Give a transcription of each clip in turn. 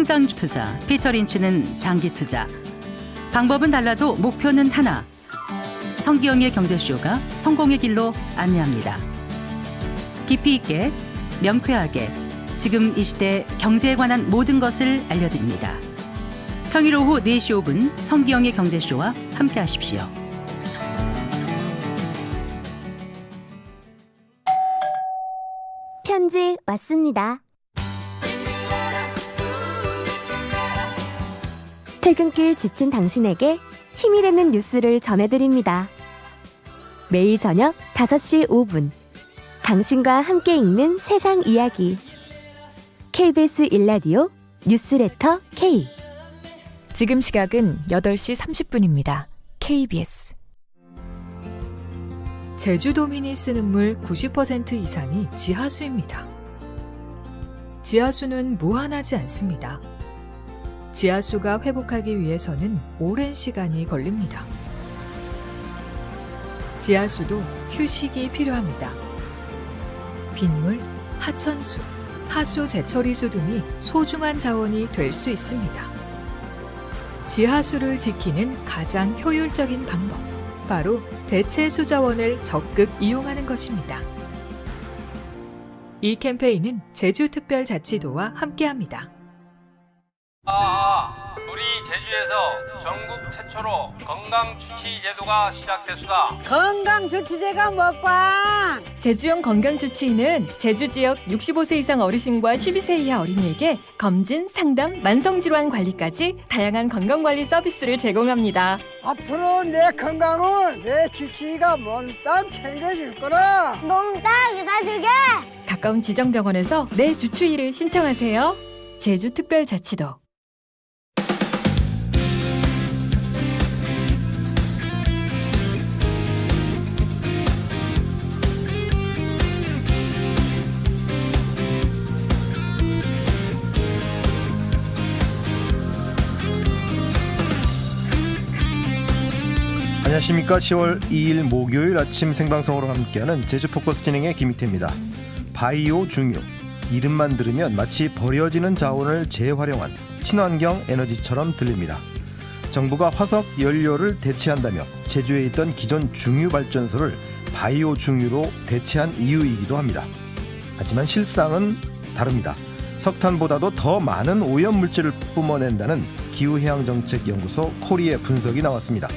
성장 투자, 피터 린치는 장기 투자. 방법은 달라도 목표는 하나. 성기영의 경제쇼가 성공의 길로 안내합니다. 깊이 있게, 명쾌하게, 지금 이 시대 경제에 관한 모든 것을 알려드립니다. 평일 오후 4시 5분 성기영의 경제쇼와 함께 하십시오. 편지 왔습니다. 퇴근길 지친 당신에게 힘이 되는 뉴스를 전해드립니다. 매일 저녁 5시 5분. 당신과 함께 읽는 세상 이야기. KBS 일라디오 뉴스레터 K. 지금 시각은 8시 30분입니다. KBS. 제주도민이 쓰는 물 90% 이상이 지하수입니다. 지하수는 무한하지 않습니다. 지하수가 회복하기 위해서는 오랜 시간이 걸립니다. 지하수도 휴식이 필요합니다. 빗물, 하천수, 하수 재처리수 등이 소중한 자원이 될 수 있습니다. 지하수를 지키는 가장 효율적인 방법, 바로 대체 수자원을 적극 이용하는 것입니다. 이 캠페인은 제주특별자치도와 함께합니다. 아, 우리 제주에서 전국 최초로 건강주치 제도가 시작됐수다. 건강조치제가 뭐꽝 제주형 건강주치의는 제주 지역 65세 이상 어르신과 12세 이하 어린이에게 검진, 상담, 만성질환 관리까지 다양한 건강관리 서비스를 제공합니다. 앞으로 내 건강은 내 주치의가 몽땅 챙겨줄 거라 몽땅 이사주게 가까운 지정병원에서 내 주치의를 신청하세요. 제주특별자치도. 안녕하십니까. 10월 2일 목요일 아침 생방송으로 함께하는 제주 포커스 진행의 김희태입니다. 바이오 중유 이름만 들으면 마치 버려지는 자원을 재활용한 친환경 에너지처럼 들립니다. 정부가 화석 연료를 대체한다며 제주에 있던 기존 중유 발전소를 바이오 중유로 대체한 이유이기도 합니다. 하지만 실상은 다릅니다. 석탄보다도 더 많은 오염 물질을 뿜어낸다는 기후해양정책연구소 코리의 분석이 나왔습니다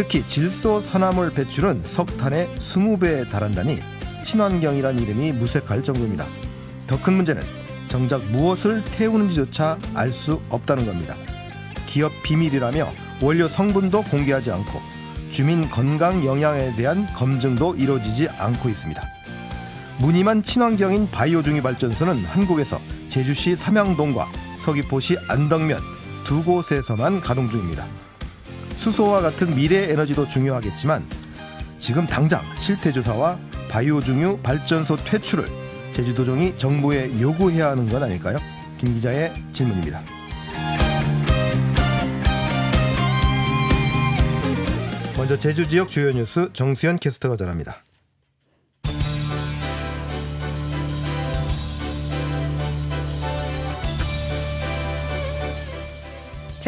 특히 질소 산화물 배출은 석탄의 20배에 달한다니 친환경이란 이름이 무색할 정도입니다. 더 큰 문제는 정작 무엇을 태우는지조차 알 수 없다는 겁니다. 기업 비밀이라며 원료 성분도 공개하지 않고 주민 건강 영향에 대한 검증도 이루어지지 않고 있습니다. 무늬만 친환경인 바이오 중유 발전소는 한국에서 제주시 삼양동과 서귀포시 안덕면 두 곳에서만 가동 중입니다. 수소와 같은 미래 에너지도 중요하겠지만 지금 당장 실태 조사와 바이오 중유 발전소 퇴출을 제주도정이 정부에 요구해야 하는 건 아닐까요? 김 기자의 질문입니다. 먼저 제주 지역 주요 뉴스 정수현 캐스터가 전합니다.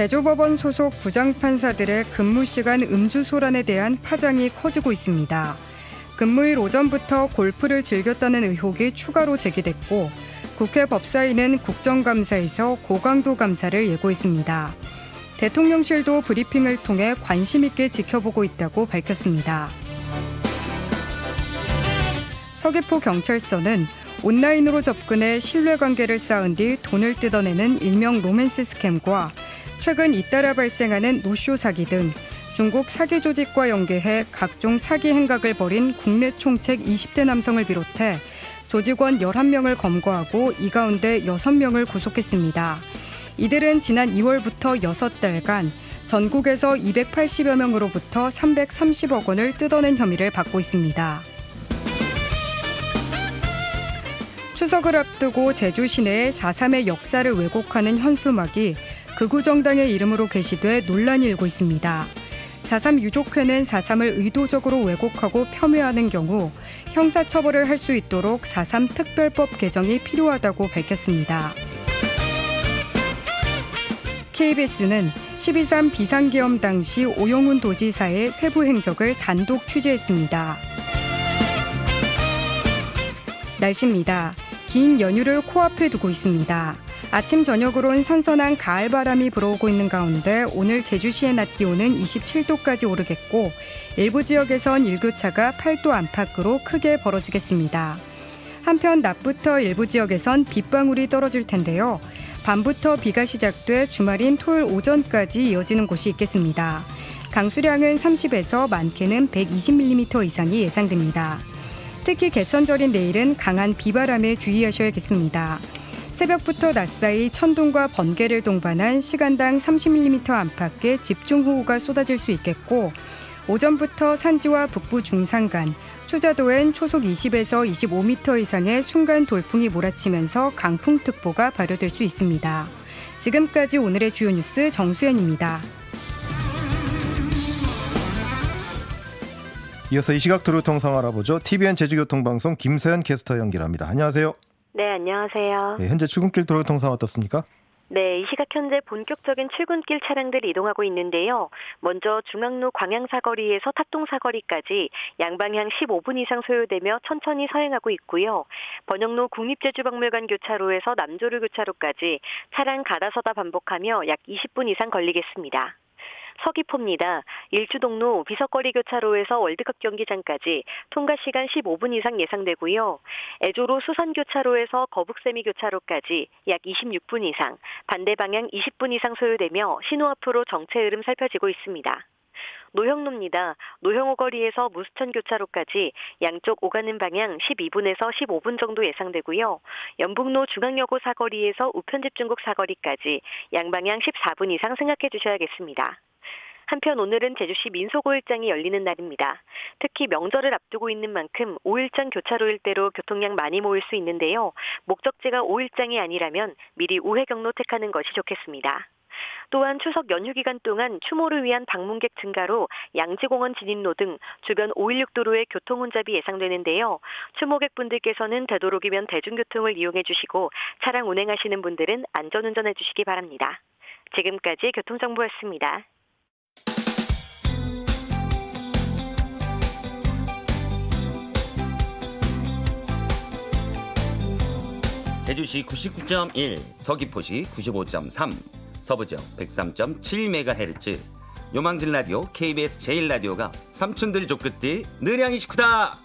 제조법원 소속 부장판사들의 근무 시간 음주 소란에 대한 파장이 커지고 있습니다. 근무일 오전부터 골프를 즐겼다는 의혹이 추가로 제기됐고 국회 법사위는 국정감사에서 고강도 감사를 예고했습니다. 대통령실도 브리핑을 통해 관심 있게 지켜보고 있다고 밝혔습니다. 서귀포 경찰서는 온라인으로 접근해 신뢰 관계를 쌓은 뒤 돈을 뜯어내는 일명 로맨스 스캠과 최근 잇따라 발생하는 노쇼 사기 등 중국 사기 조직과 연계해 각종 사기 행각을 벌인 국내 총책 20대 남성을 비롯해 조직원 11명을 검거하고 이 가운데 6명을 구속했습니다. 이들은 지난 2월부터 6달간 전국에서 280여 명으로부터 330억 원을 뜯어낸 혐의를 받고 있습니다. 추석을 앞두고 제주 시내에 4.3의 역사를 왜곡하는 현수막이 극우정당의 이름으로 게시돼 논란이 일고 있습니다. 4.3 유족회는 4.3을 의도적으로 왜곡하고 폄훼하는 경우 형사처벌을 할 수 있도록 4.3 특별법 개정이 필요하다고 밝혔습니다. KBS는 12.3 비상계엄 당시 오영훈 도지사의 세부 행적을 단독 취재했습니다. 날씨입니다. 긴 연휴를 코앞에 두고 있습니다. 아침 저녁으론 선선한 가을 바람이 불어오고 있는 가운데 오늘 제주시의 낮 기온은 27도까지 오르겠고 일부 지역에선 일교차가 8도 안팎으로 크게 벌어지겠습니다. 한편 낮부터 일부 지역에선 빗방울이 떨어질 텐데요. 밤부터 비가 시작돼 주말인 토요일 오전까지 이어지는 곳이 있겠습니다. 강수량은 30에서 많게는 120mm 이상이 예상됩니다. 특히 개천절인 내일은 강한 비바람에 주의하셔야겠습니다. 새벽부터 낮사이 천둥과 번개를 동반한 시간당 30mm 안팎의 집중호우가 쏟아질 수 있겠고 오전부터 산지와 북부 중산간, 추자도엔 초속 20에서 25m 이상의 순간 돌풍이 몰아치면서 강풍특보가 발효될 수 있습니다. 지금까지 오늘의 주요 뉴스 정수연입니다. 이어서 이 시각 도로통상 알아보죠. TVN 제주교통방송 김서연 캐스터 연결합니다. 안녕하세요. 네, 안녕하세요. 네, 현재 출근길 도로 통상 어떻습니까? 네, 이 시각 현재 본격적인 출근길 차량들이 이동하고 있는데요. 먼저 중앙로 광양 사거리에서 탑동 사거리까지 양방향 15분 이상 소요되며 천천히 서행하고 있고요. 번영로 국립제주박물관 교차로에서 남조르 교차로까지 차량 가다서다 반복하며 약 20분 이상 걸리겠습니다. 서귀포입니다. 일주동로 비석거리 교차로에서 월드컵 경기장까지 통과 시간 15분 이상 예상되고요. 애조로 수선교차로에서 거북세미 교차로까지 약 26분 이상, 반대 방향 20분 이상 소요되며 신호 앞으로 정체 흐름 살펴지고 있습니다. 노형로입니다. 노형호 거리에서 무수천 교차로까지 양쪽 오가는 방향 12분에서 15분 정도 예상되고요. 연북로 중앙여고 사거리에서 우편집중국 사거리까지 양방향 14분 이상 생각해 주셔야겠습니다. 한편 오늘은 제주시 민속오일장이 열리는 날입니다. 특히 명절을 앞두고 있는 만큼 오일장 교차로 일대로 교통량 많이 모일 수 있는데요. 목적지가 오일장이 아니라면 미리 우회 경로 택하는 것이 좋겠습니다. 또한 추석 연휴 기간 동안 추모를 위한 방문객 증가로 양지공원 진입로 등 주변 516도로의 교통 혼잡이 예상되는데요. 추모객분들께서는 되도록이면 대중교통을 이용해 주시고 차량 운행하시는 분들은 안전운전해 주시기 바랍니다. 지금까지 교통정보였습니다. 제주시 99.1, 서귀포시 95.3, 서부지역 103.7MHz, 요망진 라디오 KBS 제1라디오가 삼촌들 족끝이 느량이 식구다!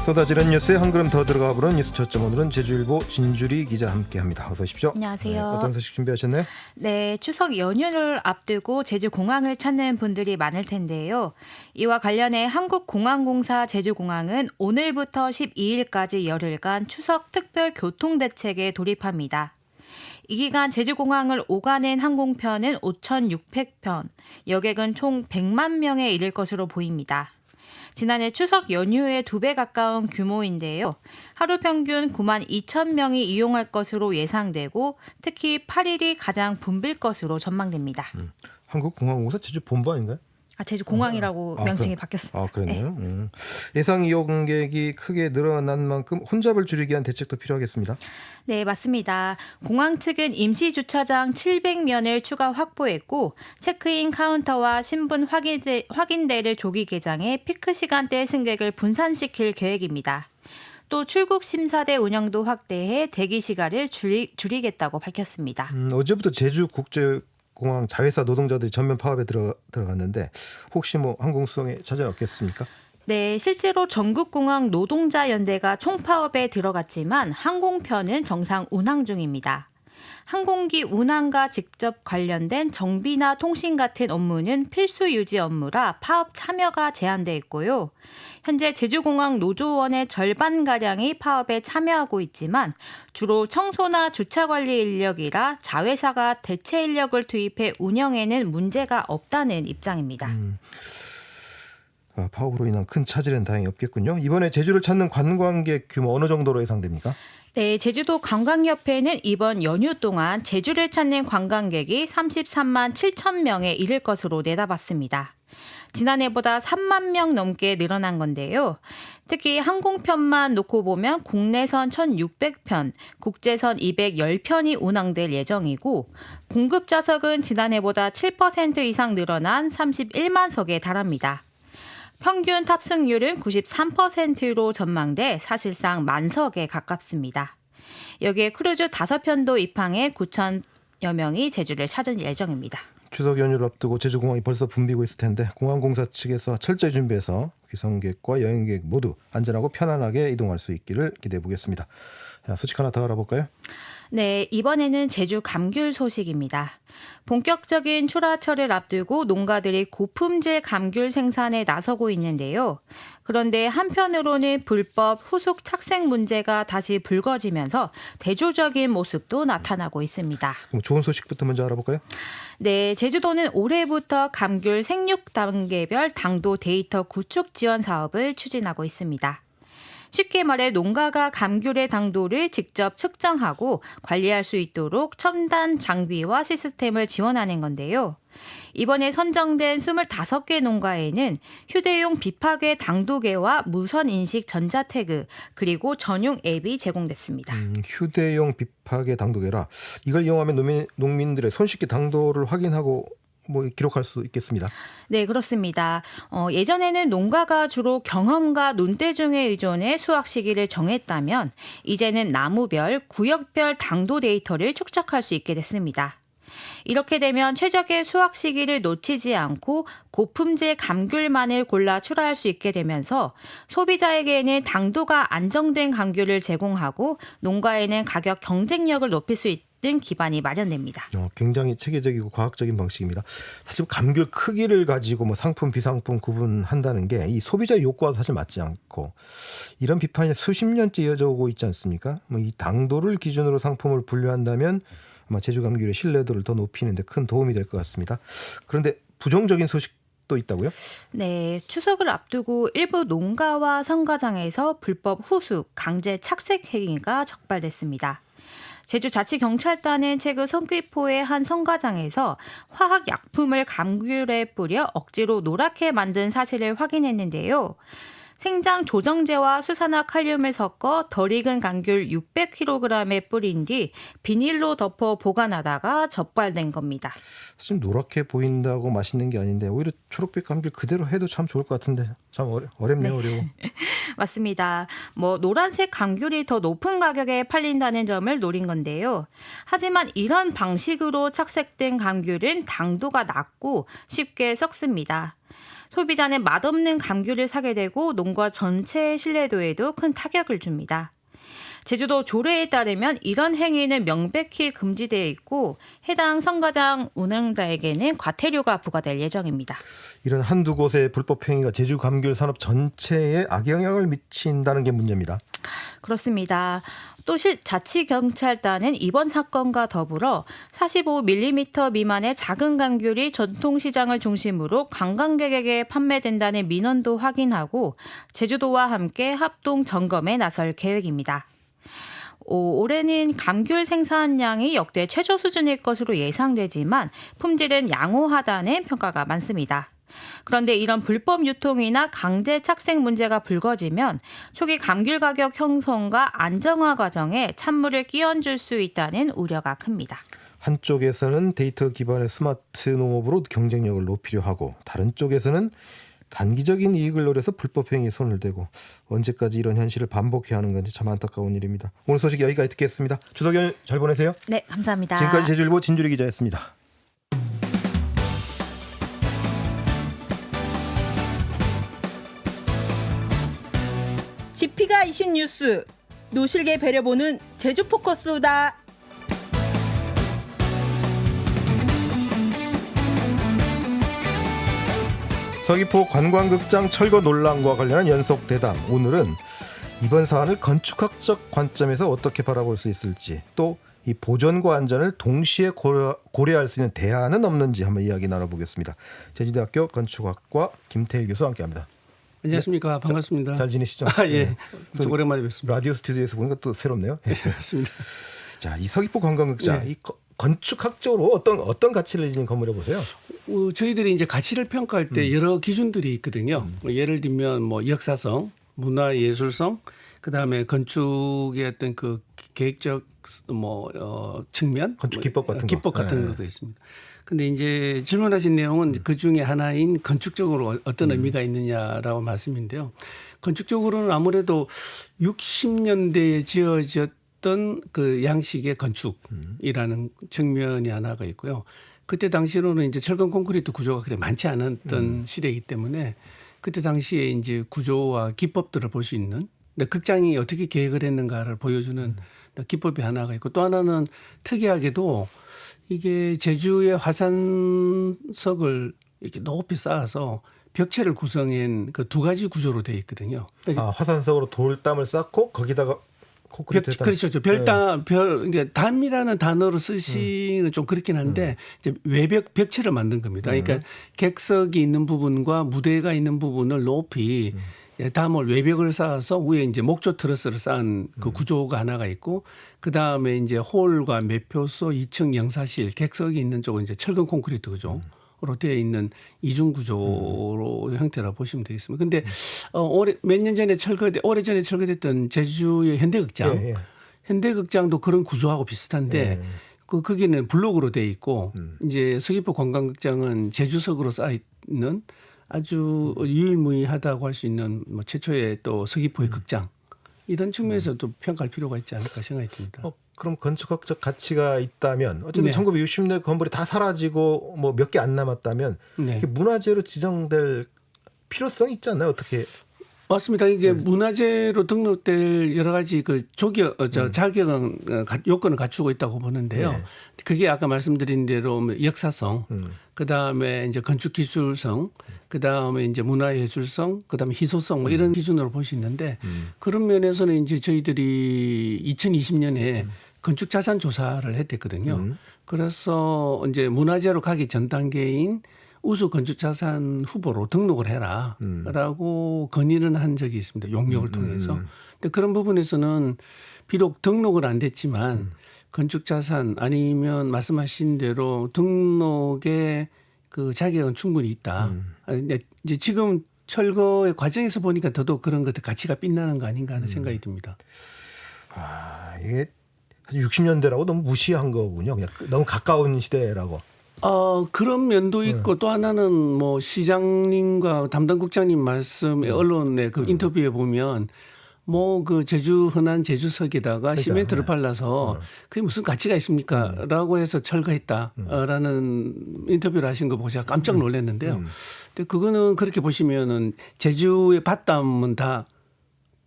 쏟아지는 뉴스에 한 걸음 더 들어가 보는 뉴스 초점 오늘은 제주일보 진주리 기자 함께합니다. 어서 오십시오. 안녕하세요. 네, 어떤 소식 준비하셨나요? 네, 추석 연휴를 앞두고 제주 공항을 찾는 분들이 많을 텐데요. 이와 관련해 한국공항공사 제주공항은 오늘부터 12일까지 열흘간 추석 특별 교통 대책에 돌입합니다. 이 기간 제주공항을 오가는 항공편은 5,600편, 여객은 총 100만 명에 이를 것으로 보입니다. 지난해 추석 연휴의 두 배 가까운 규모인데요. 하루 평균 9만 2천 명이 이용할 것으로 예상되고 특히 8일이 가장 붐빌 것으로 전망됩니다. 한국공항공사 제주 본부 아닌가요? 아, 제주 공항이라고 아, 명칭이 그럼- 바뀌었습니다. 아, 그렇네요. 음. 예상 이용객이 크게 늘어난 만큼 혼잡을 줄이기 위한 대책도 필요하겠습니다. 네, 맞습니다. 공항 측은 임시 주차장 700면을 추가 확보했고 체크인 카운터와 신분 확인대, 확인대를 조기 개장해 피크 시간대 승객을 분산시킬 계획입니다. 또 출국 심사대 운영도 확대해 대기 시간을 줄이, 줄이겠다고 밝혔습니다. 음, 어제부터 제주 국제 공항 자회사 노동자들이 전면 파업에 들어, 들어갔는데 혹시 뭐 항공수송에 차질 없겠습니까? 네, 실제로 전국공항 노동자 연대가 총파업에 들어갔지만 항공편은 정상 운항 중입니다. 항공기 운항과 직접 관련된 정비나 통신 같은 업무는 필수 유지 업무라 파업 참여가 제한돼 있고요. 현재 제주공항 노조원의 절반 가량이 파업에 참여하고 있지만 주로 청소나 주차 관리 인력이라 자회사가 대체 인력을 투입해 운영에는 문제가 없다는 입장입니다. 음. 아, 파업으로 인한 큰 차질은 다행히 없겠군요. 이번에 제주를 찾는 관광객 규모 어느 정도로 예상됩니까? 네, 제주도 관광협회는 이번 연휴 동안 제주를 찾는 관광객이 33만 7천 명에 이를 것으로 내다봤습니다. 지난해보다 3만 명 넘게 늘어난 건데요. 특히 항공편만 놓고 보면 국내선 1,600편, 국제선 210편이 운항될 예정이고 공급 좌석은 지난해보다 7% 이상 늘어난 31만 석에 달합니다. 평균 탑승률은 93%로 전망돼 사실상 만석에 가깝습니다. 여기에 크루즈 5편도 입항해 9천여 명이 제주를 찾은 예정입니다. 추석 연휴를 앞두고 제주공항이 벌써 붐비고 있을 텐데 공항공사 측에서 철저히 준비해서 귀성객과 여행객 모두 안전하고 편안하게 이동할 수 있기를 기대해 보겠습니다. 자, 소식 하나 더 알아볼까요? 네, 이번에는 제주 감귤 소식입니다. 본격적인 출하철을 앞두고 농가들이 고품질 감귤 생산에 나서고 있는데요. 그런데 한편으로는 불법 후숙 착색 문제가 다시 불거지면서 대조적인 모습도 나타나고 있습니다. 그럼 좋은 소식부터 먼저 알아볼까요? 네, 제주도는 올해부터 감귤 생육 단계별 당도 데이터 구축 지원 사업을 추진하고 있습니다. 쉽게 말해 농가가 감귤의 당도를 직접 측정하고 관리할 수 있도록 첨단 장비와 시스템을 지원하는 건데요. 이번에 선정된 25개 농가에는 휴대용 비파괴 당도계와 무선 인식 전자태그 그리고 전용 앱이 제공됐습니다. 음, 휴대용 비파괴 당도계라 이걸 이용하면 농민, 농민들의 손쉽게 당도를 확인하고 뭐 기록할 수 있겠습니다. 네, 그렇습니다. 어, 예전에는 농가가 주로 경험과 논대중에 의존해 수확 시기를 정했다면 이제는 나무별, 구역별 당도 데이터를 축적할 수 있게 됐습니다. 이렇게 되면 최적의 수확 시기를 놓치지 않고 고품질 감귤만을 골라 출하할 수 있게 되면서 소비자에게는 당도가 안정된 감귤을 제공하고 농가에는 가격 경쟁력을 높일 수 있 는 기반이 마련됩니다. 어, 굉장히 체계적이고 과학적인 방식입니다. 사실 감귤 크기를 가지고 뭐 상품 비상품 구분한다는 게 이 소비자 욕구와 사실 맞지 않고 이런 비판이 수십 년째 이어져 오고 있지 않습니까? 뭐 이 당도를 기준으로 상품을 분류한다면 아마 제주 감귤의 신뢰도를 더 높이는데 큰 도움이 될 것 같습니다. 그런데 부정적인 소식도 있다고요? 네, 추석을 앞두고 일부 농가와 성가장에서 불법 후숙, 강제 착색 행위가 적발됐습니다. 제주자치경찰단은 최근 성귀포의 한 성가장에서 화학 약품을 감귤에 뿌려 억지로 노랗게 만든 사실을 확인했는데요. 생장 조정제와 수산화 칼륨을 섞어 덜 익은 감귤 600kg에 뿌린 뒤 비닐로 덮어 보관하다가 적발된 겁니다. 사실 노랗게 보인다고 맛있는 게 아닌데 오히려 초록빛 감귤 그대로 해도 참 좋을 것 같은데 참 어려, 어렵네요 어려워. 맞습니다. 뭐 노란색 감귤이 더 높은 가격에 팔린다는 점을 노린 건데요. 하지만 이런 방식으로 착색된 감귤은 당도가 낮고 쉽게 썩습니다. 소비자는 맛없는 감귤을 사게 되고 농가 전체의 신뢰도에도 큰 타격을 줍니다. 제주도 조례에 따르면 이런 행위는 명백히 금지되어 있고 해당 성가장 운영자에게는 과태료가 부과될 예정입니다. 이런 한두 곳의 불법 행위가 제주 감귤 산업 전체에 악영향을 미친다는 게 문제입니다. 그렇습니다. 또실 자치경찰단은 이번 사건과 더불어 45mm 미만의 작은 감귤이 전통시장을 중심으로 관광객에게 판매된다는 민원도 확인하고 제주도와 함께 합동 점검에 나설 계획입니다. 오, 올해는 감귤 생산량이 역대 최저 수준일 것으로 예상되지만 품질은 양호하다는 평가가 많습니다. 그런데 이런 불법 유통이나 강제 착색 문제가 불거지면 초기 감귤 가격 형성과 안정화 과정에 찬물을 끼얹을 수 있다는 우려가 큽니다. 한쪽에서는 데이터 기반의 스마트 농업으로 경쟁력을 높이려 하고 다른 쪽에서는 단기적인 이익을 노려서 불법 행위에 손을 대고 언제까지 이런 현실을 반복해야 하는 건지 참 안타까운 일입니다. 오늘 소식 여기까지 듣겠습니다. 추석 연휴 잘 보내세요. 네, 감사합니다. 지금까지 제주일보 진주리 기자였습니다. 지피가 이신 뉴스 노실계 배려보는 제주 포커스다. 서귀포 관광극장 철거 논란과 관련한 연속 대담. 오늘은 이번 사안을 건축학적 관점에서 어떻게 바라볼 수 있을지 또 이 보존과 안전을 동시에 고려, 고려할 수 있는 대안은 없는지 한번 이야기 나눠보겠습니다. 제주대학교 건축학과 김태일 교수 함께합니다. 안녕하십니까 반갑습니다. 잘 지내시죠? 아, 예. 네. 또 오랜만에 뵙습니다. 라디오 스튜디오에서 보니까 또 새롭네요. 예. 네, 맞습니다. 자, 이 서귀포 관광극장 네. 이 거- 건축학적으로 어떤 어떤 가치를 지닌 건물을 보세요? 어, 저희들이 이제 가치를 평가할 때 음. 여러 기준들이 있거든요. 뭐 예를 들면 뭐 역사성, 문화 예술성, 그다음에 건축의 어떤 그 계획적 뭐 어, 측면, 건축 뭐, 기법 같은 거. 기법 같은 네. 것도 있습니다. 근데 이제 질문하신 내용은 그 중에 하나인 건축적으로 어떤 의미가 있느냐라고 말씀인데요. 건축적으로는 아무래도 60년대에 지어졌던 그 양식의 건축이라는 측면이 하나가 있고요. 그때 당시로는 이제 철근 콘크리트 구조가 그래 많지 않았던 시대이기 때문에 그때 당시에 이제 구조와 기법들을 볼 수 있는 극장이 어떻게 계획을 했는가를 보여주는 기법이 하나가 있고 또 하나는 특이하게도 이게 제주의 화산석을 이렇게 높이 쌓아서 벽체를 구성한 그 두 가지 구조로 되어 있거든요. 그러니까 아, 화산석으로 돌담을 쌓고 거기다가 벽, 콘크리트. 그렇죠. 저 별담, 별, 이제 담이라는 단어로 쓰시는 좀 그렇긴 한데 이제 외벽 벽체를 만든 겁니다. 그러니까 객석이 있는 부분과 무대가 있는 부분을 높이 예, 담을 외벽을 쌓아서 위에 이제 목조 트러스를 쌓은 그 구조가 하나가 있고 그 다음에 이제 홀과 매표소 2층 영사실 객석이 있는 쪽은 이제 철근 콘크리트 구조. 로 되어 있는 이중 구조로 형태라 보시면 되겠습니다. 근데 어 올해 몇 년 전에 철거돼 오래 전에 철거됐던 제주의 현대극장 예, 예. 현대극장도 그런 구조하고 비슷한데 예. 그 거기는 블록으로 돼 있고 음. 이제 서귀포 관광극장은 제주석으로 쌓여 있는 아주 유일무이하다고 할 수 있는 뭐 최초의 또 서귀포의 음. 극장 이런 측면에서도 평가할 필요가 있지 않을까 생각이 듭니다. 어, 그럼 건축학적 가치가 있다면 어쨌든 네. 1960년대 건물이 다 사라지고 뭐 몇 개 안 남았다면 네. 문화재로 지정될 필요성이 있지 않나요? 어떻게? 맞습니다. 이게 네. 문화재로 등록될 여러 가지 그 조격, 어, 음. 저 자격은 어, 가- 요건을 갖추고 있다고 보는데요. 네. 그게 아까 말씀드린 대로 뭐 역사성, 음. 그 다음에 이제 건축 기술성, 그 다음에 이제 문화예술성, 그 다음에 희소성 뭐 이런 기준으로 볼 수 있는데 음. 그런 면에서는 이제 저희들이 2020년에 건축 자산 조사를 했댔거든요. 음. 그래서 이제 문화재로 가기 전 단계인 우수 건축 자산 후보로 등록을 음. 해라라고 건의는 한 적이 있습니다. 용역을 음, 통해서. 음. 근데 그런 부분에서는 비록 등록은 안 됐지만 음. 건축 자산 아니면 말씀하신 대로 등록의 그 자격은 충분히 있다. 음. 아, 근데 이제 지금 철거의 과정에서 보니까 더더욱 그런 것들 가치가 빛나는 거 아닌가 음. 하는 생각이 듭니다. 아, 이게 60년대라고 너무 무시한 거군요. 그냥 그- 너무 가까운 시대라고. 어, 그런 면도 네. 있고 또 하나는 뭐 시장님과 담당 국장님 말씀 네. 언론의 그 인터뷰에 보면 뭐 그 제주 흔한 제주석에다가 시멘트를 네. 발라서 그게 무슨 가치가 있습니까? 라고 해서 철거했다라는 인터뷰를 하신 거 보고 제가 깜짝 놀랐는데요. 음. 근데 그거는 그렇게 보시면은 제주의 밭담은 다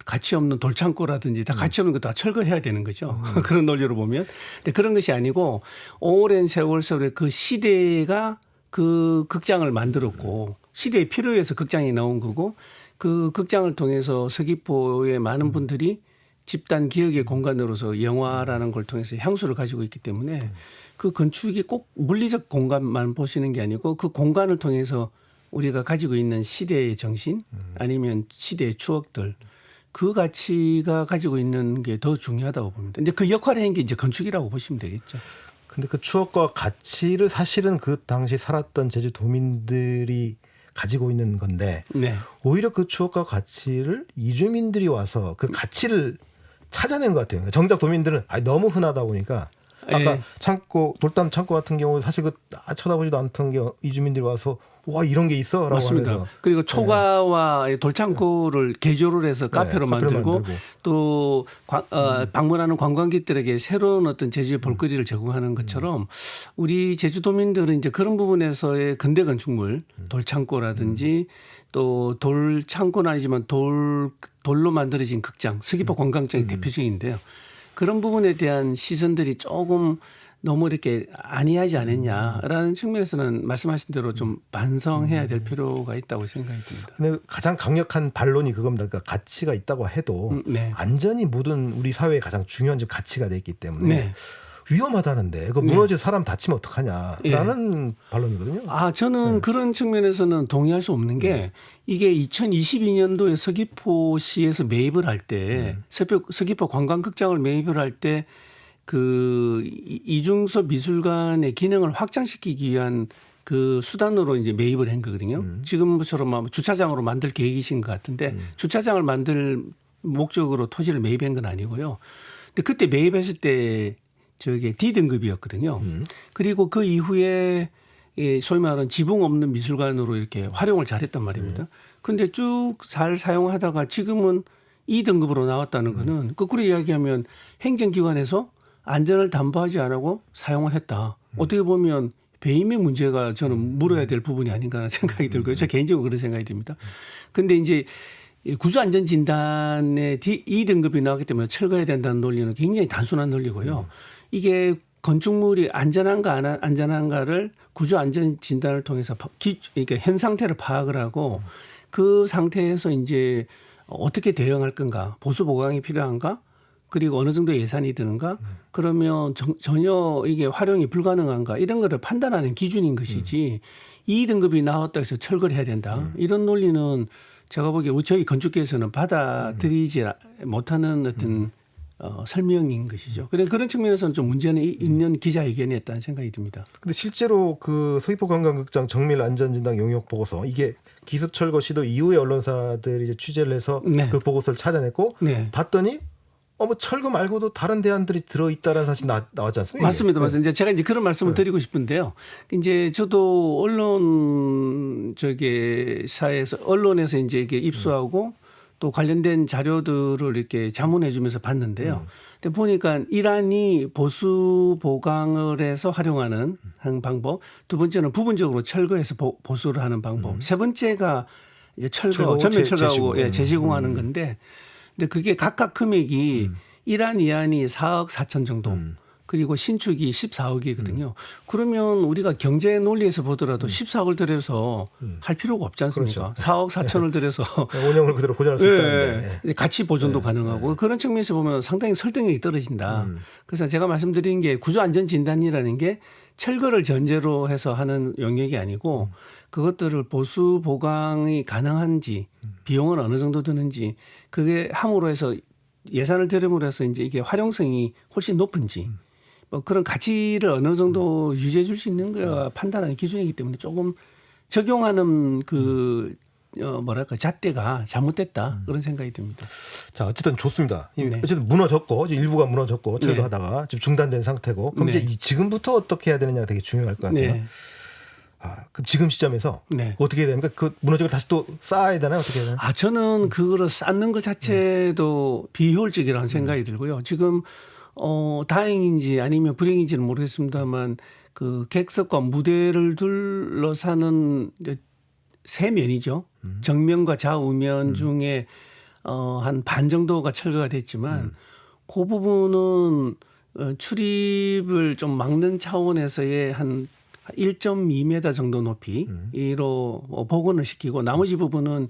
가치 없는 돌창고라든지 다 가치 없는 거 다 철거해야 되는 거죠. 그런 논리로 보면. 근데 그런 것이 아니고 오랜 세월 속에 그 시대가 그 극장을 만들었고 시대의 필요해서 극장이 나온 거고 그 극장을 통해서 서귀포의 많은 분들이 집단 기억의 공간으로서 영화라는 걸 통해서 향수를 가지고 있기 때문에 그 건축이 꼭 물리적 공간만 보시는 게 아니고 그 공간을 통해서 우리가 가지고 있는 시대의 정신 아니면 시대의 추억들 그 가치가 가지고 있는 게 더 중요하다고 봅니다. 근데 그 역할을 한 게 이제 건축이라고 보시면 되겠죠. 근데 그 추억과 가치를 사실은 그 당시 살았던 제주 도민들이 가지고 있는 건데 네. 오히려 그 추억과 가치를 이주민들이 와서 그 가치를 찾아낸 것 같아요. 정작 도민들은 아 너무 흔하다 보니까 아까 예. 창고 돌담 창고 같은 경우 사실 그 아, 쳐다보지도 않던 게 이주민들이 와서 와 이런 게 있어라고 맞습니다. 하면서. 그리고 초가와 이 돌창고를 개조를 해서 카페로 네, 카페로 만들고 만들고. 또 관- 어, 방문하는 관광객들에게 새로운 어떤 제주의 볼거리를 제공하는 것처럼 우리 제주도민들은 이제 그런 부분에서의 근대 건축물 돌창고라든지 또 돌창고는 아니지만 돌 돌로 만들어진 극장 서귀포 관광장이 대표적인데요. 그런 부분에 대한 시선들이 조금 너무 이렇게 안이하지 않았냐라는 측면에서는 말씀하신 대로 좀 반성해야 될 필요가 있다고 생각이 듭니다. 근데 가장 강력한 반론이 그겁니다. 그러니까 가치가 있다고 해도 음, 네. 안전이 모든 우리 사회의 가장 중요한 지금 가치가 돼 있기 때문에 네. 위험하다는데 그 네. 무너져 사람 다치면 어떡하냐라는 반론이거든요. 아, 저는 그런 측면에서는 동의할 수 없는 게 이게 2022년도에 서귀포시에서 매입을 할때 서귀포, 서귀포 관광극장을 매입을 할때 그 이중섭 미술관의 기능을 확장시키기 위한 그 수단으로 이제 매입을 한 거거든요. 지금처럼 아마 주차장으로 만들 계획이신 것 같은데 주차장을 만들 목적으로 토지를 매입한 건 아니고요. 근데 그때 매입했을 때 저게 D 등급이었거든요. 그리고 그 이후에 이 소위 말하는 지붕 없는 미술관으로 이렇게 활용을 잘했단 말입니다. 근데 쭉 잘 사용하다가 지금은 2등급으로 나왔다는 거는 거꾸로 이야기하면 행정기관에서 안전을 담보하지 않고 사용을 했다. 어떻게 보면 배임의 문제가 저는 물어야 될 부분이 아닌가 하는 생각이 들고요. 저 개인적으로 그런 생각이 듭니다. 근데 이제 이 구조안전진단의 D 2등급이 나왔기 때문에 철거해야 된다는 논리는 굉장히 단순한 논리고요. 이게 건축물이 안전한가 안 안전한가를 구조안전진단을 통해서 파- 기, 그러니까 현 상태를 파악을 하고 그 상태에서 이제 어떻게 대응할 건가, 보수 보강이 필요한가, 그리고 어느 정도 예산이 드는가, 그러면 정- 전혀 이게 활용이 불가능한가 이런 거를 판단하는 기준인 것이지 이 등급이 나왔다 해서 철거를 해야 된다 이런 논리는 제가 보기에 저희 건축계에서는 받아들이지 못하는 어떤 어, 설명인 것이죠. 그래 그런 측면에서는 좀 문제는 이- 있는 기자회견이었다는 생각이 듭니다. 근데 실제로 그 서귀포 관광극장 정밀 안전진단 용역 보고서 이게 기습 철거 시도 이후에 언론사들이 이제 취재를 해서 네. 그 보고서를 찾아냈고 네. 봤더니 어뭐 철거 말고도 다른 대안들이 들어 있다라는 사실 나, 나왔지 않습니까? 맞습니다. 이게? 맞습니다. 이제 제가 이제 그런 말씀을 드리고 싶은데요. 이제 저도 언론 저기 사에서 언론에서 이제 이게 입수하고 또 관련된 자료들을 이렇게 자문해 주면서 봤는데요. 근데 보니까 이란이 보수 보강을 해서 활용하는 한 방법, 두 번째는 부분적으로 철거해서 보, 보수를 하는 방법, 세 번째가 이제 철거, 철거하고 전면 재- 철거하고 재시공. 예, 재시공하는 건데 근데 그게 각각 금액이 이란 이안이 4억 4천 정도 그리고 신축이 14억이거든요. 그러면 우리가 경제 논리에서 보더라도 14억을 들여서 할 필요가 없지 않습니까? 그렇죠. 4억 4천을 들여서 운영을 그대로 보존할 수 예, 있다는데. 예. 가치 보존도 가능하고 그런 측면에서 보면 상당히 설득력이 떨어진다. 그래서 제가 말씀드린 게 구조 안전 진단이라는 게 철거를 전제로 해서 하는 영역이 아니고 그것들을 보수 보강이 가능한지 비용은 어느 정도 드는지 그게 함으로 해서 예산을 들임으로 해서 이제 이게 활용성이 훨씬 높은지 뭐 그런 가치를 어느 정도 유지해 줄 수 있는 거 판단하는 기준이기 때문에 조금 적용하는 그 어, 뭐랄까 잣대가 잘못됐다 그런 생각이 듭니다. 자 어쨌든 좋습니다. 이 네. 어쨌든 무너졌고 일부가 무너졌고 철거하다가 지금 중단된 상태고 그럼 네. 이제 이 지금부터 어떻게 해야 되느냐 가 되게 중요할 것 같아요. 네. 아, 그럼 지금 시점에서 네. 어떻게 해야 됩니까? 그 무너지고 다시 또 쌓아야 되나요? 어떻게 해야 되나요? 아 저는 그거를 쌓는 것 자체도 비효율적이라는 생각이 들고요. 지금 어 다행인지 아니면 불행인지는 모르겠습니다만 그 객석과 무대를 둘러싸는 이제 세 면이죠. 정면과 좌우면 중에 어 한 반 정도가 철거가 됐지만 그 부분은 어, 출입을 좀 막는 차원에서의 한 1.2m 정도 높이로 어, 복원을 시키고 나머지 부분은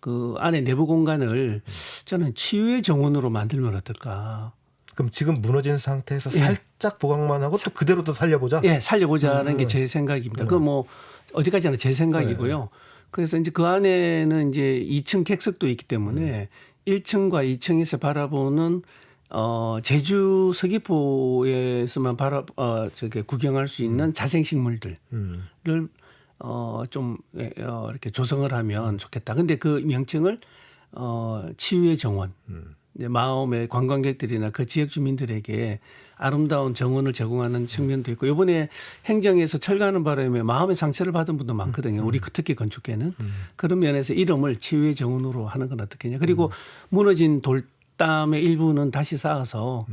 그 안에 내부 공간을 저는 치유의 정원으로 만들면 어떨까. 그럼 지금 무너진 상태에서 예. 살짝 보강만 하고 또 그대로 또 살려보자. 예, 살려보자는 음. 게제 생각입니다. 그뭐 어디까지나 제 생각이고요. 그래서 이제 그 안에는 이제 2층 객석도 있기 때문에 1층과 2층에서 바라보는 어 제주 서귀포에서만 바라 어 저게 구경할 수 있는 자생식물들을 음. 어 좀 어, 이렇게 조성을 하면 좋겠다. 근데 그 명칭을 어 치유의 정원. 이제 마음의 관광객들이나 그 지역 주민들에게 아름다운 정원을 제공하는 측면도 있고 이번에 행정에서 철거하는 바람에 마음의 상처를 받은 분도 많거든요. 우리 특히 건축계는 그런 면에서 이름을 치유의 정원으로 하는 건 어떻겠냐. 그리고 무너진 돌 담의 일부는 다시 쌓아서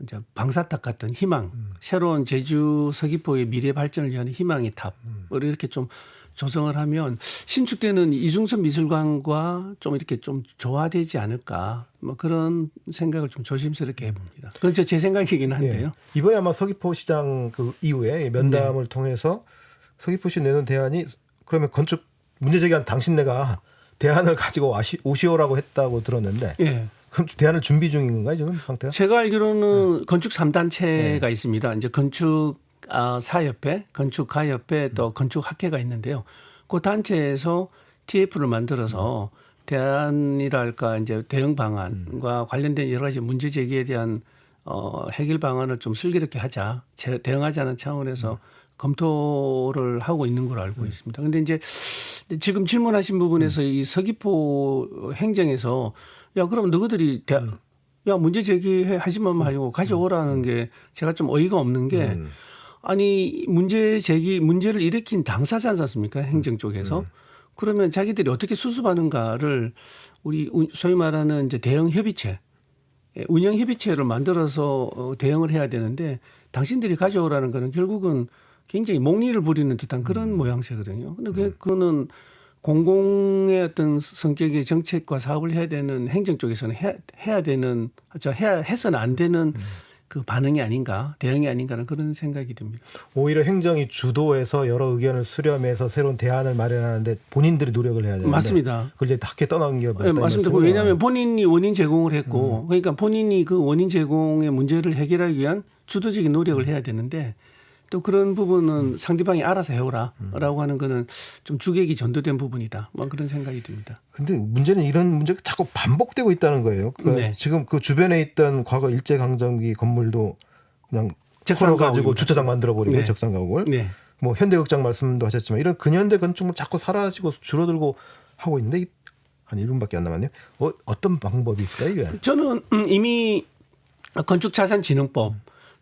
이제 방사탑 같은 희망, 새로운 제주 서귀포의 미래 발전을 위한 희망의 탑을 이렇게 좀 조성을 하면 신축되는 이중섭 미술관과 좀 이렇게 좀 조화되지 않을까 뭐 그런 생각을 좀 조심스럽게 해봅니다. 그건 저제 생각이긴 한데요. 예. 이번에 아마 서귀포시장 그 이후에 면담을 네. 통해서 서귀포시 내놓은 대안이 그러면 건축 문제 제기한 당신네가 대안을 가지고 오시오라고 했다고 들었는데 예. 그럼 대안을 준비 중인 건가요 지금 상태가? 제가 알기로는 건축 3단체가 있습니다. 이제 건축 아, 사협회, 건축가 협회 또 건축학회가 있는데요. 그 단체에서 TF를 만들어서 대안이랄까 이제 대응 방안과 관련된 여러 가지 문제 제기에 대한 어, 해결 방안을 좀 슬기롭게 하자, 제- 대응하자는 차원에서 검토를 하고 있는 걸로 알고 있습니다. 근데 이제 지금 질문하신 부분에서 이 서귀포 행정에서 야 그럼 너희들이 대, 야 문제 제기하지만 말고 가져오라는 게 제가 좀 어이가 없는 게 음. 아니 문제 제기 문제를 일으킨 당사자 않지 않습니까? 행정 쪽에서? 그러면 자기들이 어떻게 수습하는가를 우리 우- 소위 말하는 이제 대응 협의체 예, 운영 협의체를 만들어서 어, 대응을 해야 되는데 당신들이 가져오라는 거는 결국은 굉장히 목리를 부리는 듯한 그런 모양새거든요. 근데 그, 그거는 공공의 어떤 성격의 정책과 사업을 해야 되는 행정 쪽에서는 해야, 해야 되는 저 해야 해서는 안 되는 그 반응이 아닌가 대응이 아닌가는 그런 생각이 듭니다. 오히려 행정이 주도해서 여러 의견을 수렴해서 새로운 대안을 마련하는데 본인들이 노력을 해야 되는데 맞습니다. 그걸 이제 학교 떠넘겨 네, 맞습니다. 음. 왜냐하면 본인이 원인 제공을 했고, 그러니까 본인이 그 원인 제공의 문제를 해결하기 위한 주도적인 노력을 해야 되는데 또 그런 부분은 상대방이 알아서 해오라라고 하는 거는 좀 주객이 전도된 부분이다. 뭐 그런 생각이 듭니다. 근데 문제는 이런 문제가 자꾸 반복되고 있다는 거예요. 그러니까 네. 지금 그 주변에 있던 과거 일제 강점기 건물도 그냥 털어 가지고. 주차장 만들어 버리고 네. 적산 가옥을 네. 뭐 현대극장 말씀도 하셨지만 이런 근현대 건축물 자꾸 사라지고 줄어들고 하고 있는데 이- 한 1분밖에 안 남았네요. 어, 어떤 방법이 있을까요, 이게? 저는 음, 이미 건축자산진흥법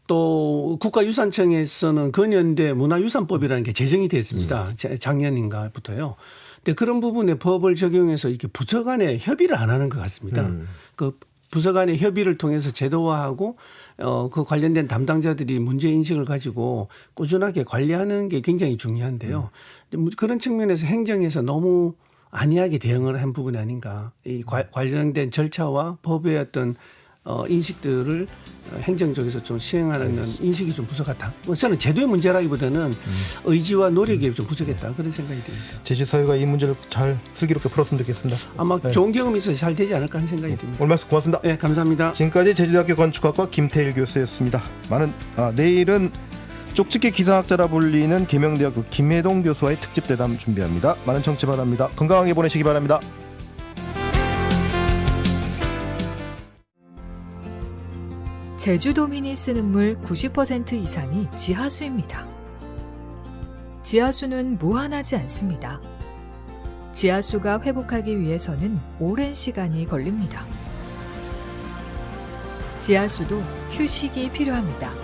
또 국가유산청에서는 근현대 문화유산법이라는 게 제정이 됐습니다. 자- 작년인가부터요. 근데 그런 부분에 법을 적용해서 이렇게 부처 간에 협의를 안 하는 것 같습니다. 음. 그 부서 간의 협의를 통해서 제도화하고 어, 그 관련된 담당자들이 문제 인식을 가지고 꾸준하게 관리하는 게 굉장히 중요한데요. 근데 뭐 그런 측면에서 행정에서 너무 안이하게 대응을 한 부분이 아닌가. 이 과- 관련된 절차와 법의 어떤 어, 인식들을 어, 행정 쪽에서 좀 시행하는 인식이 좀 부족하다. 뭐 저는 제도의 문제라기보다는 의지와 노력이 좀 부족했다. 그런 생각이 듭니다. 제주 사회가 이 문제를 잘 슬기롭게 풀었으면 좋겠습니다. 아마 네. 좋은 경험이 있어서 잘 되지 않을까 하는 생각이 듭니다. 오늘 말씀 고맙습니다. 네, 감사합니다. 지금까지 제주대학교 건축학과 김태일 교수였습니다. 많은 아, 내일은 쪽집게 기상학자라 불리는 계명대학교 김혜동 교수와의 특집 대담 준비합니다. 많은 청취 바랍니다. 건강하게 보내시기 바랍니다. 제주도민이 쓰는 물 90% 이상이 지하수입니다. 지하수는 무한하지 않습니다. 지하수가 회복하기 위해서는 오랜 시간이 걸립니다. 지하수도 휴식이 필요합니다.